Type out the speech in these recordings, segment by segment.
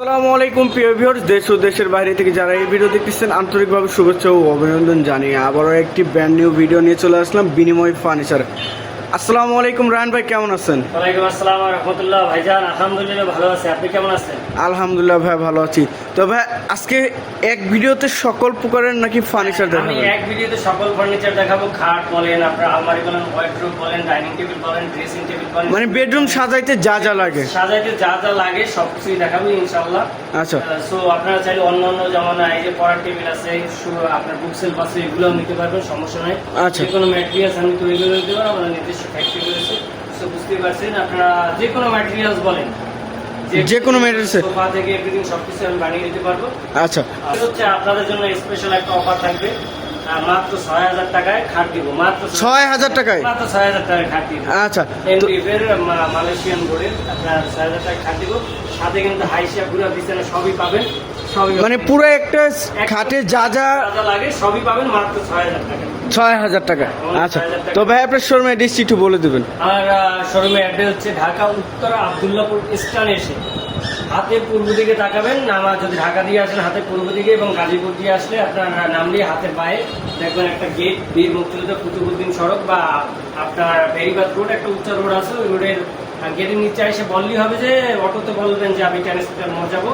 আসসালামু আলাইকুম, প্রিয় ভিউয়ার্স দেশ ও দেশের বাইরে থেকে যারা এই ভিডিও দেখতেছেন, আন্তরিকভাবে শুভেচ্ছা ও অভিনন্দন জানিয়ে আবারও একটি ব্র্যান্ড নিউ ভিডিও নিয়ে চলে আসলাম, বিনিময় ফার্নিচার আসসালামু আলাইকুম রায়ন ভাই কেমন আছেন? ওয়ালাইকুম আসসালাম রহমতুল্লাহ। ভাইজান আলহামদুলিল্লাহ ভালো আছে। আপনি কেমন আছেন? আলহামদুলিল্লাহ ভাই ভালো আছি। তো ভাই আজকে এক ভিডিওতে সকল প্রকারের নাকি ফার্নিচার আমি এক ভিডিওতে সকল ফার্নিচার দেখাবো। খাট বলেন আপনার আলমারি বলেন ওয়ার্ড্রোব বলেন ডাইনিং টেবিল বলেন ড্রেসিং টেবিল বলেন। মানে বেডরুম সাজাইতে যা যা লাগে? সাজাইতে যা যা লাগে সব কিছুই দেখাবো ইনশাল্লাহ আচ্ছা। সো আপনারা চাইলে অন্য অন্য যেমন এই যে পড়ার টেবিল আছে আপনার বুক সেলফ আছে এগুলোও নিতে পারবেন সমস্যা নাই। আচ্ছা। কোনো ম্যাটেরিয়ালস আমি তৈরি করে দিতে পারব আমাদের নিজস্ব ফ্যাক্টরি রয়েছে। সো বুঝতে পারছেন আপনারা যে কোনো ম্যাটেরিয়ালস বলেন। যে কোনো materials সোফা থেকে এভরিথিং সব আমি বানিয়ে দিতে পারব। আচ্ছা। আর হচ্ছে আপনাদের জন্য স্পেশাল একটা অফার থাকবে। মাত্র ছয় হাজার টাকায় খাট দিব। মাত্র ছয় হাজার টাকায়? মাত্র টাকায় খাট দিব। আচ্ছা। এমডিএফের মালয়েশিয়ান বোর্ডের আপনার ছয় হাজার টাকায় খাট দিব। সাথে কিন্তু হাইসিয়া পুরো বিছানা সবই পাবেন। মানে পুরো একটা খাটে যা যা লাগে সবই পাবেন মাত্র ছয় হাজার টাকা। ছয় হাজার টাকা। আচ্ছা। তো ভাই আপনার শোরুমে ডিস্ট্রিক্ট একটু বলে দেবেন। আর শোরুমে অ্যাড্রেস হচ্ছে ঢাকা উত্তরা আবদুল্লাপুর স্টান এসে। হাতে পূর্ব দিকে তাকাবেন আমার যদি ঢাকা দিয়ে আসেন হাতে পূর্ব দিকে এবং গাজীপুর দিয়ে আসলে আপনার নাম দিয়ে হাতের পায়ে দেখবেন একটা গেট বীর মুক্তিযোদ্ধা কুতুবুদ্দিন সড়ক বা আপনার বেরিবাদ রোড একটা উচ্চ রোড আছে ওই রোডের গেটের নিচে এসে বললেই হবে যে, অটোতে বলবেন যে, আমি ট্রান্সমিটার মোড় যাব,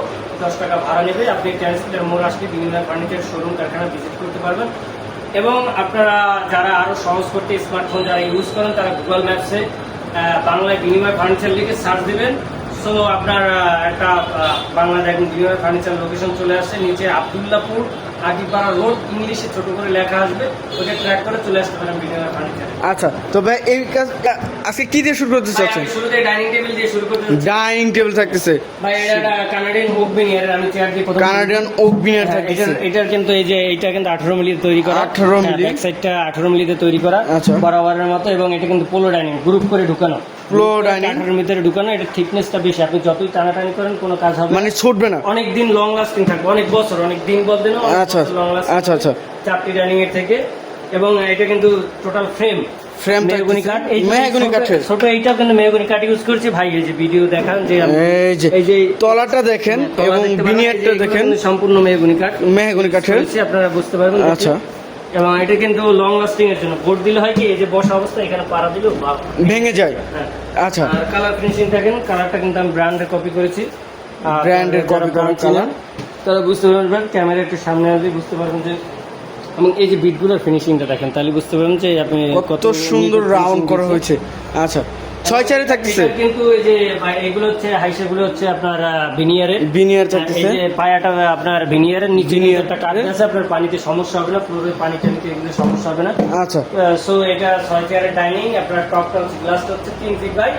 দশ টাকা ভাড়া নেবে, আপনি ট্রান্সমিটার মোড় আসলে বিভিন্ন ফার্নিচার শোরুম কারখানা ভিজিট করতে পারবেন। এবং আপনারা যারা আরও সহজ করতে স্মার্টফোন যারা ইউজ করেন, তারা গুগল ম্যাপসে বাংলায় বিনিময় ফার্নিচার লিখে সার্চ দিবেন। সো আপনার একটা বাংলা দেখুন বিনিময় ফার্নিচার লোকেশন চলে আসছে নিচে আবদুল্লাপুর আগিপাড়া রোড ইংলিশে ছোট করে লেখা আসবে ওটা ট্র্যাক করে চলে আসতে পারেন বিনিময় ফার্নিচার। আচ্ছা তো ভাই এই কাজ আজকে কি দিয়ে শুরু করতে চাচ্ছেন? শুরুতে ডাইনিং টেবিল দিয়ে শুরু করতে ডাইনিং টেবিল থাকতেছে। ভাই এটা কানাডিয়ান ওক বিনিয়ার আমি চেয়ার দিয়ে প্রথম কানাডিয়ান ওক হ্যাঁ, থাকতেছে। এটার কিন্তু এই যে এটা কিন্তু আঠারো মিলি তৈরি করা। 18 মিলি। ব্যাক সাইডটা আঠারো মিলিতে তৈরি করা আচ্ছা। বরাবরের মতো এবং এটা কিন্তু পোলো ডাইনিং গ্রুপ করে ঢুকানো। আঠারোর ভিতরে ঢুকানো এটা থিকনেসটা বেশি। আপনি যতই টানাটানি করেন কোনো কাজ হবে মানে ছুটবে না? অনেক দিন লং লাস্টিং থাকবে। অনেক বছর অনেক দিন বলতে না আচ্ছা আচ্ছা আচ্ছা। চারটি ডাইনিং এর থেকে। এবং এটা কিন্তু টোটাল ফ্রেম মেহগুনি কাঠ। এই মেহগনি। ছোট এইটাও কিন্তু মেহগুনি কাঠ ইউজ করছি। ভাই এই যে ভিডিও দেখান যে এই যে এই যে তলাটা দেখেন তলা এবং বিনিয়ারটা দেখেন। সম্পূর্ণ মেহগুনি কাঠ। মেহগনি কাঠের। আপনারা বুঝতে পারবেন। আচ্ছা। এবং এটা কিন্তু লং লাস্টিং এর জন্য। বোর্ড দিলে হয় কি এই যে বসা অবস্থা এখানে পাড়া দিলেও ভেঙে যায়। হ্যাঁ। আচ্ছা। আর কালার ফিনিশিং থাকেন কালারটা কিন্তু আমি ব্র্যান্ডের কপি করেছি। ব্র্যান্ডের কপি এর যারা copy করা কালার colour। তারা বুঝতে পারবেন ক্যামেরা একটু সামনে আসলে বুঝতে পারবেন যে এবং এই যে বিটগুলোর ফিনিশিংটা দেখেন তাহলে বুঝতে পারবেন যে আপনি কত সুন্দর রাউন্ড করা হয়েছে। আচ্ছা। ছয় চারে থাকতেছে কিন্তু এই যে এগুলো হচ্ছে হাইসেগুলো হচ্ছে আপনার বিনিয়ারের বিনিয়ার এই থাকতেছে। যে পায়াটা আপনার ভিনিয়ারের নিচে একটা কাজ আছে আপনার পানিতে সমস্যা হবে না পুরো পানিতে নিতে এগুলো সমস্যা হবে না। আচ্ছা। সো এটা ছয় চেয়ারের ডাইনিং আপনার টপটা হচ্ছে গ্লাসটা হচ্ছে তিন ফিট বাই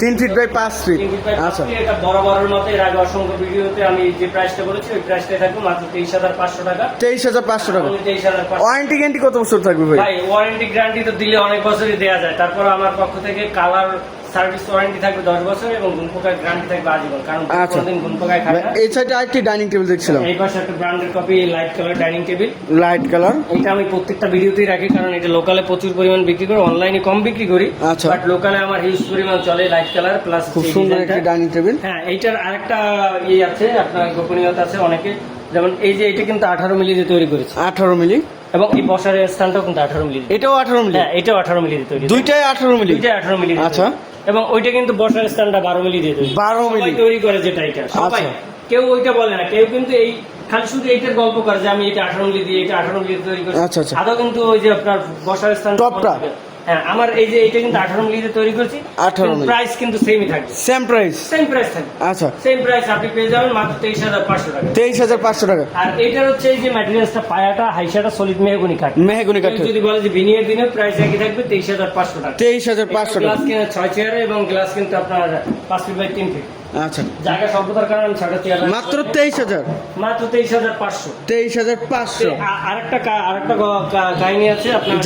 তিন ফিট বাই পাঁচ ফিট আচ্ছা। এটা বরাবরের মতো। এর আগে অসংখ্য ভিডিওতে আমি যে প্রাইসটা বলেছি ওই প্রাইসটাই থাকবে মাত্র তেইশ হাজার পাঁচশো টাকা। তেইশ হাজার পাঁচশো টাকা। তেইশ হাজার ওয়ারেন্টি গ্যারান্টি কত বছর থাকবে ভাই? ওয়ারেন্টি গ্যারান্টি তো দিলে অনেক বছরই দেওয়া যায়। তারপর আমার পক্ষ থেকে কালার সার্ভিস ওয়ারেন্টি থাকবে দশ বছর এবং গুণ পোকার গ্যারান্টি থাকবে আজীবন কারণ আচ্ছা। কোনোদিন গুণ পোকায় খায় না। এই সাইডে আরেকটি ডাইনিং টেবিল দেখছিলাম। এই পাশে একটা ব্র্যান্ডের copy light colour dining table. Light colour এটা আমি প্রত্যেকটা ভিডিওতেই রাখি কারণ এটা লোকালে প্রচুর পরিমাণ বিক্রি করি অনলাইনে কম বিক্রি করি। আচ্ছা। বাট লোকালে আমার হিউজ পরিমাণ চলে লাইট কালার প্লাস খুব সুন্দর একটি ডাইনিং টেবিল হ্যাঁ এইটার আরেকটা ইয়ে আছে আপনার গোপনীয়তা আছে অনেকে। যেমন এই যে এটা কিন্তু আঠারো মিলি দিয়ে তৈরি করেছে। আঠারো মিলি। এবং এই বসার স্থানটাও কিন্তু আঠারো মিলি এটাও আঠারো মিলি। হ্যাঁ এটাও আঠারো মিলি দিয়ে তৈরি দুইটাই আঠারো মিলি। দুইটা আঠারো মিলি আচ্ছা। এবং ওইটা কিন্তু বসার স্থানটা বারো মিলি দিয়ে তৈরি বারো মিলি। তৈরি করে যেটা এটা সবাই আচ্ছা। কেউ ওইটা বলে না কেউ কিন্তু এই খালি শুধু এইটার গল্প করে যে আমি এটা আঠারো মিলি দিয়ে এটা আঠারো মিলি তৈরি করি আচ্ছা, আচ্ছা। আদৌ কিন্তু ওই যে আপনার বসার স্থান টপটা? হ্যাঁ আমার এই যে এটা কিন্তু আঠারো মিলি তৈরি করছি। 18 মিলি। প্রাইস কিন্তু সেমই থাকবে। সেম প্রাইস সেম প্রাইস থাকবে। আচ্ছা। সেম প্রাইস আপনি পেয়ে যাবেন মাত্র তেইশ হাজার পাঁচশো টাকা। তেইশ হাজার পাঁচশো টাকা। আর এটার হচ্ছে এই যে ম্যাটেরিয়ালসটা পায়াটা হাইশাটা সলিড মেহগুনি কাঠ। মেহগুনি কাঠ যদি বলে যে বিনিয়োগ দিনে প্রাইস একই থাকবে তেইশ হাজার পাঁচশো টাকা। তেইশ হাজার পাঁচশো টাকা। গ্লাস কিনা ছয় চেয়ার এবং গ্লাস কিন্তু আপনার 5 ফিট বাই তিন ফিট আচ্ছা। জায়গা স্বল্পতার কারণে আমি ছটা মাত্র তেইশ হাজার। মাত্র তেইশ হাজার পাঁচশো। তেইশ হাজার পাঁচশো। আরেকটা আরেকটা কাহিনী আছে আপনার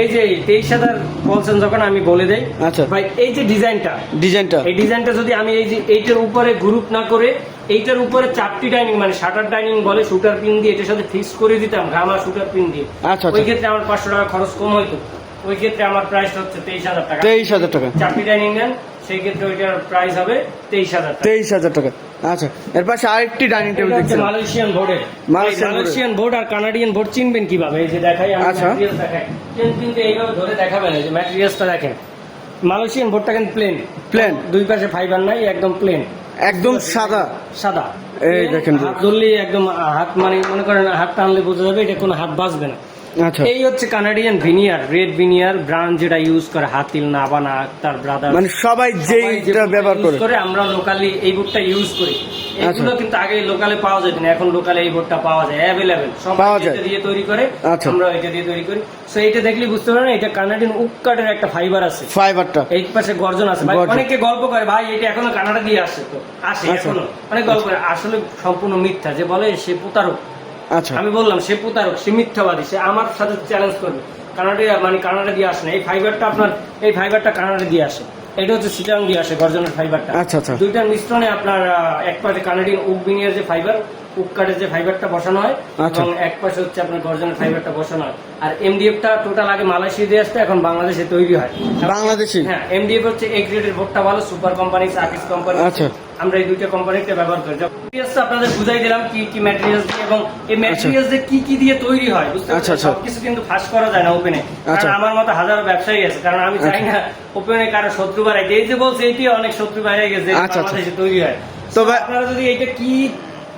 এই যে তেইশ হাজার বলছেন যখন আমি বলে দেই আচ্ছা। ভাই এই যে ডিজাইনটা ডিজাইনটা। এই ডিজাইনটা যদি আমি এই যে এইটার উপরে গ্রুপ না করে এইটার উপরে চারটি ডাইনিং মানে শাটার ডাইনিং বলে শুটার পিন দিয়ে এটার সাথে ফিক্স করে দিতাম গামা শুটার পিন দিয়ে। আচ্ছা, ওই আচ্ছা। ক্ষেত্রে আমার পাঁচশো টাকা খরচ কম হইতো। ওই ক্ষেত্রে আমার প্রাইস হচ্ছে তেইশ হাজার টাকা। তেইশ হাজার টাকা। চারটি ডাইনিং নেন সেই ক্ষেত্রে ওইটার প্রাইস হবে তেইশ হাজার তেইশ হাজার টাকা। আচ্ছা এর পাশে আরেকটি ডাইনিং টেবিল দেখছিলাম। মালয়েশিয়ান বোর্ডের মালয়েশিয়ান বোর্ড আর কানাডিয়ান বোর্ড চিনবেন কীভাবে? এই যে দেখাই আচ্ছা। দেখাই। কিন্তু এইভাবে ধরে দেখাবেন এই যে ম্যাটেরিয়ালসটা দেখেন। মালয়েশিয়ান বোর্ডটা কিন্তু প্লেন Plain। দুই পাশে ফাইবার নাই একদম প্লেন একদম সাদা। সাদা। এই দেখেন। হাত ধরলেই একদম হাত মানে মনে করেন হাত টানলে বোঝা যাবে এটা কোনো হাত বাঁচবে না। এই হচ্ছে কানাডিয়ান ভিনিয়ার রেড ভিনিয়ার যেটা ইউজ করে হাতিল নাবানা তার ব্রাদার মানে সবাই ব্যবহার করে। আমরা লোকালি এই ইউজ করি। এগুলো কিন্তু আগে লোকালে পাওয়া যেত না এখন লোকালে এই বোর্ডটা পাওয়া যায় অ্যাভেলেবেল সব। এটা দিয়ে তৈরি করে আচ্ছা। আমরা এটা দিয়ে তৈরি করি। সো এটা দেখলে বুঝতে পারেন এটা কানাডিয়ান উক্কাটের একটা ফাইবার আছে। ফাইবারটা এই পাশে গর্জন আছে। ভাই অনেকে গল্প করে ভাই এটা এখনও কানাডা দিয়ে আসছে তো। আসে আচ্ছা। এখনও। অনেক গল্প করে আসলে সম্পূর্ণ মিথ্যা। যে বলে সে প্রতারক। আচ্ছা আমি বললাম সে প্রতারক সে মিথ্যাবাদী সে আমার সাথে চ্যালেঞ্জ করবে। কানাডা মানে কানাডা দিয়ে আসে না। এই ফাইবারটা আপনার এই ফাইবারটা কানাডা দিয়ে আসে। এটা হচ্ছে সিটাং দিয়ে আসে গর্জনের ফাইবারটা আচ্ছা, আচ্ছা। দুইটার মিশ্রণে আপনার এক পাশে কানাডিয়ান উক বিনিয়ার যে ফাইবার উক কাঠের যে ফাইবারটা বসানো হয় আচ্ছা। এবং এক পাশে হচ্ছে আপনার গর্জনের ফাইবারটা বসানো হয়। আর এমডিএফটা টোটাল আগে মালয়েশিয়া দিয়ে আসতে এখন বাংলাদেশে তৈরি হয়। বাংলাদেশি? হ্যাঁ এমডিএফ হচ্ছে এই গ্রেডের বোর্ডটা ভালো সুপার কোম্পানি সার্ভিস কোম্পানি আচ্ছা। আমরা এই দুইটা কোম্পানিতে ব্যবহার করি। ম্যাটেরিয়ালস আপনাদের বুঝাই দিলাম কি কি ম্যাটেরিয়ালস দিয়ে এবং এই ম্যাটেরিয়ালস দিয়ে কি কি দিয়ে তৈরি হয় বুঝতে আচ্ছা, পারছেন? আচ্ছা। সবকিছু কিন্তু ফাঁস করা যায় না ওপেনে আচ্ছা। কারণ আমার মতো হাজারো ব্যবসায়ী আছে কারণ আমি চাই না ওপেনে কারও শত্রু বাড়াইতে এই যে বলছে এটি অনেক শত্রু বাইরে গেছে আচ্ছা, আচ্ছা। বাংলাদেশে তৈরি হয়। তবে- তো আপনারা যদি এটা কি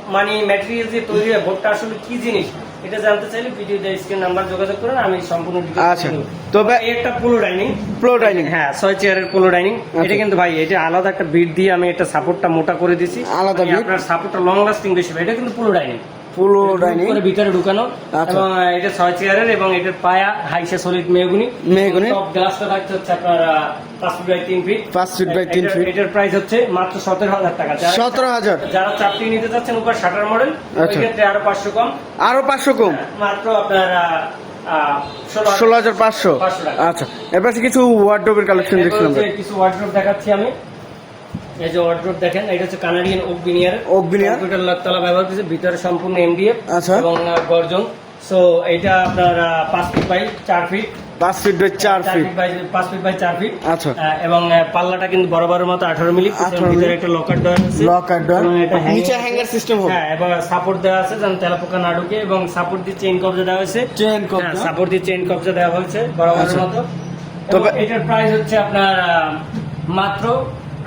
মানে ম্যাটেরিয়াল দিয়ে তৈরি হয় ভোটটা আসলে কি জিনিস? এটা জানতে চাইলে ভিডিওতে স্ক্রিন নাম্বার যোগাযোগ করুন আমি সম্পূর্ণ আচ্ছা। তো এই একটা পুলো ডাইনিং Floor ডাইনিং হ্যাঁ ছয় চেয়ারের পোলো ডাইনিং এটা। কিন্তু ভাই এটা আলাদা একটা বিট দিয়ে আমি এটা সাপোর্টটা মোটা করে দিছি আলাদা আপনার সাপোর্টটা লং লাস্টিং বেশি। এটা কিন্তু পুরো ডাইনিং পুরো ডাইনিং। ভিতরে ঢুকানো আচ্ছা। এবং এটা ছয় চেয়ারের এবং এটার পায়া হাইসে সলিড মেহগুনি। মেহগনি। সব গ্লাসটা থাকছে হচ্ছে আপনার পাঁচ ফিট বাই তিন ফিট। পাঁচ ফিট বাই তিন ফিট। এটার প্রাইস হচ্ছে মাত্র সতেরো হাজার টাকা। সতেরো হাজার। যারা চারটি নিতে চাচ্ছেন উপর শাটার মডেল আচ্ছা। আরও পাঁচশো কম। আরও পাঁচশো কম? মাত্র আপনার ষোলো হাজার পাঁচশো। আচ্ছা এর পাশে কিছু ওয়ার্ডরোবের কালেকশন দেখছিলাম কিছু ওয়ার্ড্রোপ দেখাচ্ছি আমি। এই যে ওয়ার্ড্রোপ দেখেন এটা হচ্ছে Canadian oak veneer Oak veneer? Computer লকতলা ব্যবহার করেছে ভিতরে সম্পূর্ণ এমডিএফ আচ্ছা। এবং গর্জন সো এটা আপনার পাঁচ ফিট বাই চার ফিট পাঁচ ফিট বাই চার ফিট পাঁচ ফিট বাই চার ফিট আচ্ছা। এবং পাল্লাটা কিন্তু বরাবরের মতো আঠারো মিলি 18 ভিতরে। একটা লকার আছে। এবং এটা hanger নিচে hanger system হবে। হ্যাঁ এবং সাপোর্ট দেওয়া আছে যেন তেলাপোকা না ঢুকে এবং সাপোর্ট দিয়ে চেইন কবজা দেওয়া হয়েছে Chain কবজা। সাপোর্ট দিয়ে চেইন কবজা দেওয়া হয়েছে বরাবরের আচ্ছা। মতো তবে- এটার প্রাইস হচ্ছে আপনার মাত্র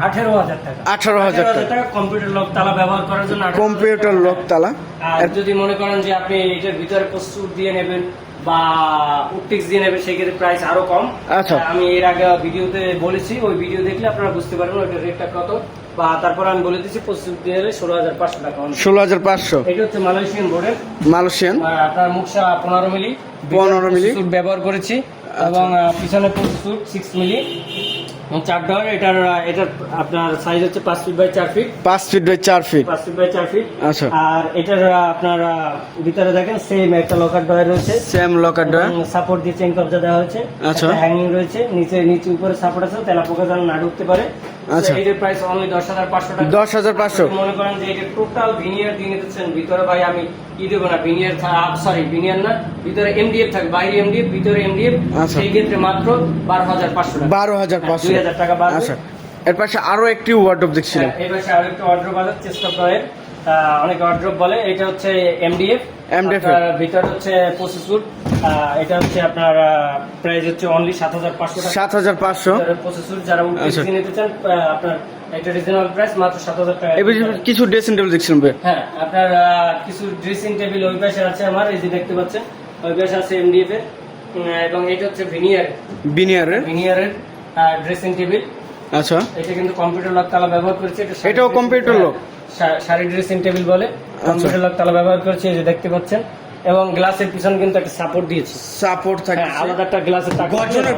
আঠেরো হাজার টাকা। 18,000 টাকা। টাকা কম্পিউটার লক তালা ব্যবহার করার জন্য কম্পিউটার। লক তালা। আর যদি মনে করেন যে আপনি এটার ভিতরে প্রস্তুত দিয়ে নেবেন বা উটটিক্স দিয়ে নেবেন সেক্ষেত্রে প্রাইস আরও কম। আচ্ছা। আমি এর আগে ভিডিওতে বলেছি ওই ভিডিও দেখলে আপনারা বুঝতে পারবেন ওইটার রেটটা কত। বা তারপর আমি বলে দিচ্ছি প্রস্তুত দিয়ে নেবে ষোলো হাজার পাঁচশো টাকা ষোলো হাজার পাঁচশো। এটা হচ্ছে মালয়েশিয়ান বোর্ডের মালয়েশিয়ান আপনার মুখসা পনেরো মিলি। 15 মিলি। ব্যবহার করেছি। এবং পিছনে সুট সিক্স মিলি। চার ডর এটার এটা আপনার সাইজ হচ্ছে পাঁচ ফিট বাই চার ফিট পাঁচ ফিট বাই চার ফিট পাঁচ ফিট বাই চার ফিট আচ্ছা। আর এটার আপনার ভিতরে দেখেন সেম একটা লকার ডয়ার রয়েছে। সেম লকার ডয়ার সাপোর্ট দিয়ে চেন কবজা দেওয়া হয়েছে। আচ্ছা। হ্যাঙ্গিং রয়েছে। নিচে নিচে উপরে সাপোর্ট আছে তেলা পোকা যেন না ঢুকতে পারে। আচ্ছা। এটার প্রাইস অনলি দশ হাজার পাঁচশো টাকা। দশ হাজার পাঁচশো। আপনি মনে করেন যে এটা টোটাল ভিনিয়ার দিয়ে নিতেছেন ভিতরে ভাই আমি ই দেবো না ভিনিয়ার সরি ভিনিয়ার না ভিতরে এমডিএফ থাকে বাইরে এমডিএফ ভিতরে এমডিএফ আচ্ছা। সেই ক্ষেত্রে মাত্র বারো হাজার পাঁচশো টাকা। বারো হাজার হ্যাঁ, পাঁচশো। দুই হাজার টাকা বাড়বে। আচ্ছা। এর পাশে আরও একটি ওয়ার্ডরোব দেখছিলাম। হ্যাঁ, এই পাশে আরেকটা অর্ডার বাজার চেষ্টা করেন। অনেক অর্ডার বলে এটা হচ্ছে এমডিএফ ভিতর হচ্ছে পঁচিশ এটা হচ্ছে আপনার প্রাইস হচ্ছে অনলি সাত হাজার পাঁচশো সাত হাজার পাঁচশো। পঁচিশ যারা আচ্ছা। নিতে চান আপনার একটা রিজনেবল প্রাইস মাত্র সাত হাজার টাকা। কিছু ড্রেসিং টেবিল দেখছিলাম হ্যাঁ আপনার কিছু ড্রেসিং টেবিল ওই পাশে আছে আমার এই যে দেখতে পাচ্ছেন ওই পাশে আছে এমডিএফ এর। এবং এটা হচ্ছে ভিনিয়ার বিনিয়ারের ভিনিয়ারের ড্রেসিং টেবিল আচ্ছা। এটা কিন্তু কম্পিউটার লক তালা ব্যবহার করেছে এটাও lock? হ্যাঁ, শাড়ি ড্রেসিং টেবিল বলে আচ্ছা। কম্পিউটার লক তালা ব্যবহার করেছে এই যে দেখতে পাচ্ছেন। এবং গ্লাসের পিছনে কিন্তু একটা সাপোর্ট দিয়েছে। সাপোর্ট থাকে হ্যাঁ, আলাদা একটা গ্লাসের গর্জনের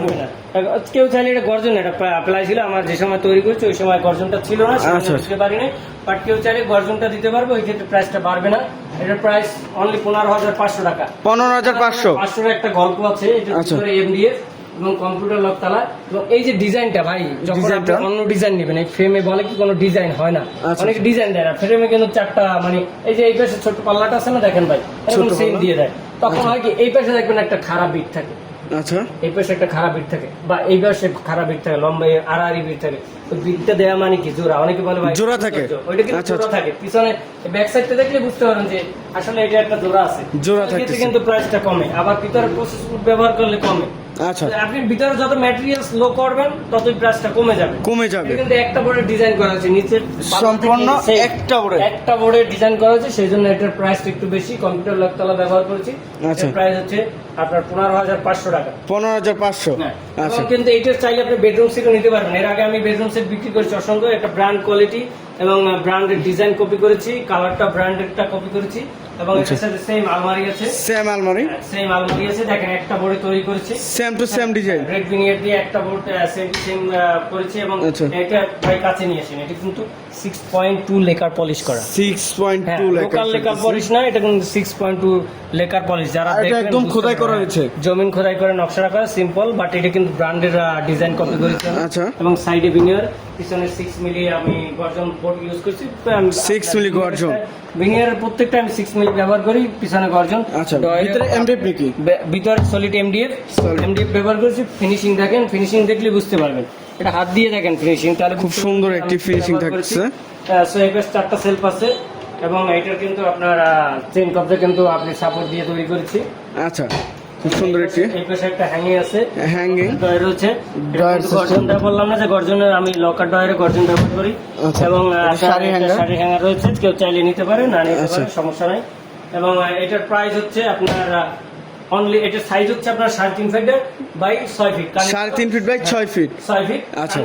কেউ চাইলে এটা গর্জন এটা প্লাই ছিল আমার যে সময় তৈরি করছে ওই সময় গর্জনটা ছিল না আচ্ছা, দিতে পারিনি। বাট কেউ চাইলে গর্জনটা দিতে পারবে ওই ক্ষেত্রে প্রাইসটা বাড়বে না। এটার প্রাইস অনলি পনেরো হাজার পাঁচশো টাকা। পনেরো হাজার পাঁচশো। পাঁচশোর একটা গল্প আছে এটা আচ্ছা। এমডিএফ এবং কম্পিউটার লক তালা এবং এই যে ডিজাইনটা ভাই যখন আপনি অন্য ডিজাইন নেবেন এই ফ্রেমে বলে কি কোনো ডিজাইন হয় না? আচ্ছা। অনেক ডিজাইন দেয় না। ফ্রেমে কিন্তু চারটা মানে এই যে এই পাশে ছোট পাল্লাটা আছে না দেখেন ভাই এরকম সেম দিয়ে দেয়। তখন হয় কি এই পাশে দেখবেন একটা খারাপ বিট থাকে। আচ্ছা। এই পাশে একটা খারাপ বিট থাকে বা এই পাশে খারাপ বিট থাকে লম্বা আড়াআড়ি বিট থাকে। তো বিটটা দেওয়া মানে কি জোড়া? অনেকে বলে ভাই জোড়া থাকে? ওইটা কিন্তু আচ্ছা, জোড়া আচ্ছা। থাকে। পিছনে ব্যাক সাইডটা দেখলে বুঝতে পারেন যে আসলে এটা একটা জোড়া আছে। জোড়া থাকতেছে। কিন্তু প্রাইসটা কমে আবার ভিতরে প্রসেস ব্যবহার করলে কমে। আচ্ছা। আপনি ভিতরে যত ম্যাটেরিয়ালস লো করবেন ততই প্রাইসটা কমে যাবে। কমে যাবে। কিন্তু একটা বোর্ডের ডিজাইন করা আছে নিচের সম্পূর্ণ একটা board-এ? একটা বোর্ডের ডিজাইন করা আছে সেই জন্য এটার প্রাইস একটু বেশি। কম্পিউটার লকতলা ব্যবহার করেছি। আচ্ছা। এটার প্রাইস হচ্ছে আপনার পনেরো হাজার পাঁচশো টাকা। পনেরো হাজার পাঁচশো। হ্যাঁ, আচ্ছা। কিন্তু এইটার চাইলে আপনি বেডরুম সেটও নিতে পারবেন। এর আগে আমি বেডরুম সেট বিক্রি করেছি অসংখ্য একটা ব্র্যান্ড কোয়ালিটি এবং ব্র্যান্ডের ডিজাইন কপি করেছি কালারটা ব্র্যান্ডেডটা কপি করেছি। এবং। এটার সাথে সেম আলমারি আছে। সেম আলমারি। সেম আলমারি আছে। দেখেন একটা বোর্ডে তৈরি করেছি। Same to same design red veneer দিয়ে একটা বোর্ড সেম সেম করেছে এবং আচ্ছা। এটা ভাই কাছে নিয়ে আসেন। এটা কিন্তু six point two lacquer polish করা। Six point two local lacquer polish না এটা কিন্তু six point two lacquer polish যারা এটা একদম খোদাই করা হয়েছে। জমিন খোদাই করে নকশা করা সিম্পল বাট এটা কিন্তু ব্র্যান্ডের ডিজাইন কপি করেছি। আচ্ছা। এবং সাইডে ভিনিয়ার পিছনে সিক্স মিলি আমি গর্জন বোর্ড ইউজ করছি। Six milli গর্জন। ভিনিয়ারের প্রত্যেকটা আমি সিক্স মিলি ব্যবহার করি পিছনে গর্জন। আচ্ছা ভিতরে এমডিপি কি বে- ভিতরে সলিড এমডিএফ এমডিএফ ব্যবহার করেছি ফিনিশিং দেখেন ফিনিশিং দেখলে বুঝতে পারবেন। এটা হাত দিয়ে দেখেন ফিনিশিং তাহলে খুব সুন্দর একটি ব্যবহার থাকছে। এই পাশে চারটা সেলফ আছে এবং এটার কিন্তু আপনার চেন কবজা কিন্তু আপনি সাপোর্ট দিয়ে তৈরি করেছি। আচ্ছা খুব সুন্দর একটি এই পাশে একটা হ্যাঙ্গিং আছে। Hanging drawer Drawer system। গর্জন দেওয়া বললাম না যে গর্জনের আমি লকার ডয়ের গর্জন ব্যবহার করি আচ্ছা। এবং শাড়ি একটা শাড়ি হ্যাঙ্গার রয়েছে। কেউ চাইলে নিতে পারে না নিতে আচ্ছা। পারে সমস্যা নাই। এবং এটার প্রাইস হচ্ছে আপনার অনলি এটার সাইজ হচ্ছে আপনার সাড়ে তিন ফিট বাই ছয় ফিট সাড়ে তিন ফিট বাই ছয় ফিট ছয় ফিট আচ্ছা।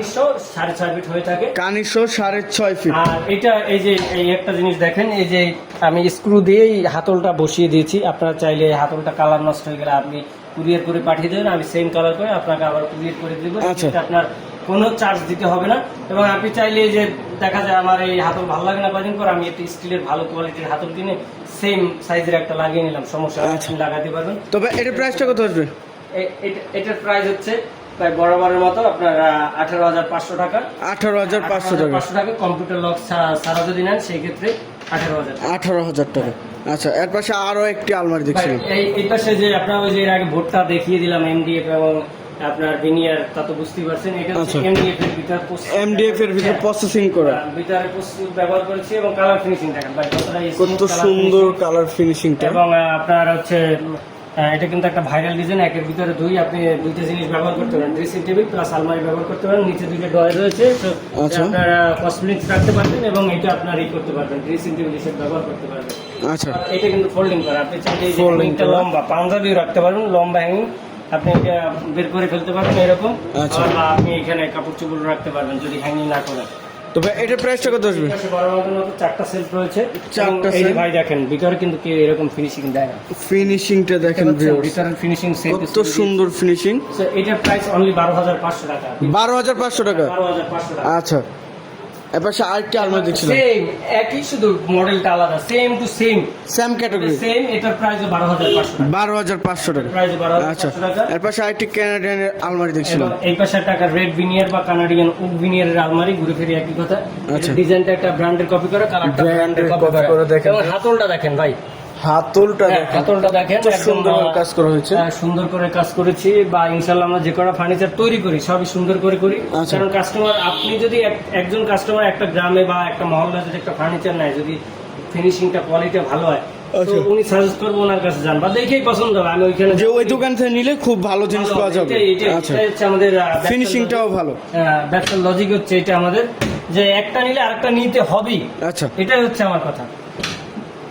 সাড়ে ছয় ফিট হয়ে থাকে। কানিশো সাড়ে ছয় ফিট আর এটা এই যে এই একটা জিনিস দেখেন এই যে আমি স্ক্রু দিয়ে হাতলটা বসিয়ে দিয়েছি। আপনারা চাইলে হাতলটা কালার নষ্ট হয়ে গেলে আপনি কুরিয়ার করে পাঠিয়ে দেবেন। আমি সেম কালার করে আপনাকে আবার কুরিয়ার করে দেবো। আচ্ছা। আপনার কোনো চার্জ দিতে হবে না। এবং আপনি চাইলে যে দেখা যায় আমার এই হাতল ভালো লাগে না কদিন পর আমি একটা স্টিলের ভালো কোয়ালিটির হাতল কিনে সেম সাইজের একটা লাগিয়ে নিলাম সমস্যা আচ্ছা। লাগাতে পারবেন। তবে এটার প্রাইসটা কত আসবে? এটার প্রাইস হচ্ছে প্রায় বরাবরের মতো আপনার আঠারো হাজার পাঁচশো টাকা। আঠারো হাজার পাঁচশো টাকা। পাঁচশো টাকা কম্পিউটার লক সারা যদি নেন সেই ক্ষেত্রে আঠারো হাজার আঠারো হাজার টাকা। আচ্ছা এর পাশে আরও একটি আলমারি এই এই পাশে যে আপনার ওই যে এর আগে ভোটটা দেখিয়ে দিলাম এমডিএফ এবং আপনার ভিনিয়ার তা তো বুঝতেই পারছেন এটা হচ্ছে আচ্ছা। এমডিএফ এর ভিতর এমডিএফ এর ভিতরে হ্যাঁ, প্রসেসিং করা। ভিতরে post ব্যবহার করেছি এবং কালার ফিনিশিং দেখেন ভাই কতটা কত সুন্দর কালার ফিনিশিংটা এবং আপনার হচ্ছে এটা কিন্তু একটা ভাইরাল ডিজাইন একের ভিতরে দুই আপনি দুইটা জিনিস ব্যবহার করতে পারেন। ড্রেসিং টেবিল প্লাস আলমারি ব্যবহার করতে পারেন নিচে দুইটা ডয়ার রয়েছে আচ্ছা। আপনারা কসমেটিক্স রাখতে পারবেন এবং এটা আপনার ই করতে পারবেন ড্রেসিং টেবিল হিসেবে ব্যবহার করতে পারবেন। আচ্ছা। এটা কিন্তু ফোল্ডিং করা আপনি চাইলে। লম্বা পাঞ্জাবিও রাখতে পারবেন লম্বা হ্যাঙ্গিং আপনি এটা বের করে ফেলতে পারবেন এরকম। আচ্ছা। বা আপনি এখানে কাপড় চোপড় রাখতে পারবেন যদি হ্যাঙ্গিং না করেন। তবে এটার প্রাইসটা কত আসবে? বড় মতো মতো চারটা সেলফ রয়েছে। চারটা। ভাই দেখেন ভিতরে কিন্তু এরকম ফিনিশিং দেয় না। ফিনিশিংটা দেখেন ফিনিশিং কত সুন্দর ফিনিশিং এটার প্রাইস অনলি টাকা। আচ্ছা। এর পাশে আরেকটি আলমারি দেখছিলাম। সেম একই শুধু মডেলটা আলাদা same to same same category same এটার প্রাইস বারো হাজার পাঁচশো টাকা। প্রাইস বারো হাজার আচ্ছা। পাঁচশো টাকা। এর পাশে আরেকটি ক্যানাডিয়ানের আলমারি দেখছিলাম। এই পাশে টাকা রেড ভিনিয়ার বা কানাডিয়ান ওক ভিনিয়ারের আলমারি ঘুরে ফিরে একই কথা। আচ্ছা। ডিজাইনটা একটা ব্র্যান্ডের কপি করে কালারটা ব্র্যান্ডের কপি করে। করা দেখেন। হাতলটা দেখেন ভাই। হাতলটা হ্যাঁ, দেখেন। হাতলটা দেখেন সুন্দর কাজ করা হয়েছে। সুন্দর করে কাজ করেছি বা আমরা যে কটা ফার্নিচার তৈরি করি সবই সুন্দর করে করি। আচ্ছা। কারণ কাস্টমার আপনি যদি একজন কাস্টমার একটা গ্রামে বা একটা মহল্লা যদি একটা ফার্নিচার নেয় যদি ফিনিশিংটা কোয়ালিটি ভালো হয় তো আচ্ছা। উনি সাজেস্ট করব ওনার কাছে যান বা দেখেই পছন্দ হবে। আমি ওইখানে যে ওই দোকান থেকে নিলে খুব ভালো জিনিস পাওয়া যাবে। আচ্ছা। হচ্ছে আমাদের ফিনিশিংটাও ভালো। আহ, ব্যবসার লজিক হচ্ছে এটা আমাদের। যে একটা নিলে আরেকটা নিতে হবেই। আচ্ছা। এটাই হচ্ছে আমার কথা।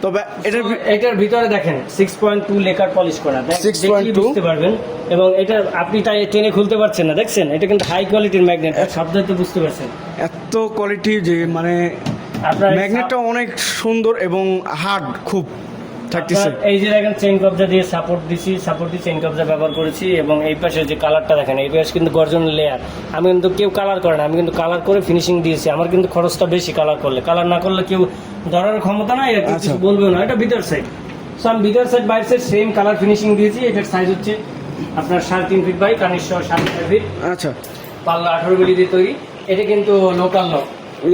তবে এটার এটার ভিতরে দেখেন six point two lacquer polish করা। দেখ- 6.2 দেখলেই বুঝতে পারবেন। এবং এটা আপনি তাই টেনে খুলতে পারছেন না দেখছেন? এটা কিন্তু হাই কোয়ালিটির ম্যাগনেট শব্দতে বুঝতে পারছেন। এত কোয়ালিটি যে মানে আপনার ম্যাগনেটটা অনেক সুন্দর এবং হার্ড খুব। থাকতেছে। এই যে দেখেন চেন কবজা দিয়ে সাপোর্ট দিছি সাপোর্ট দিয়ে চেন কবজা ব্যবহার করেছি এবং এই পাশে যে কালারটা দেখেন এই পাশে কিন্তু গর্জন লেয়ার আমি কিন্তু কেউ কালার করে না আমি কিন্তু কালার করে ফিনিশিং দিয়েছি। আমার কিন্তু খরচটা বেশি কালার করলে। কালার না করলে কেউ ধরার ক্ষমতা নাই আর আচ্ছা। কিছু বলবেও না। এটা ভিতর সাইড সো আমি ভিতর সাইড বাইর সাইড সেম কালার ফিনিশিং দিয়েছি। এটার সাইজ হচ্ছে আপনার সাড়ে তিন ফিট বাই কানিশ সাড়ে চার ফিট আচ্ছা। পাল্লা আঠারো মিলি দিয়ে তৈরি। এটা কিন্তু লোকাল লক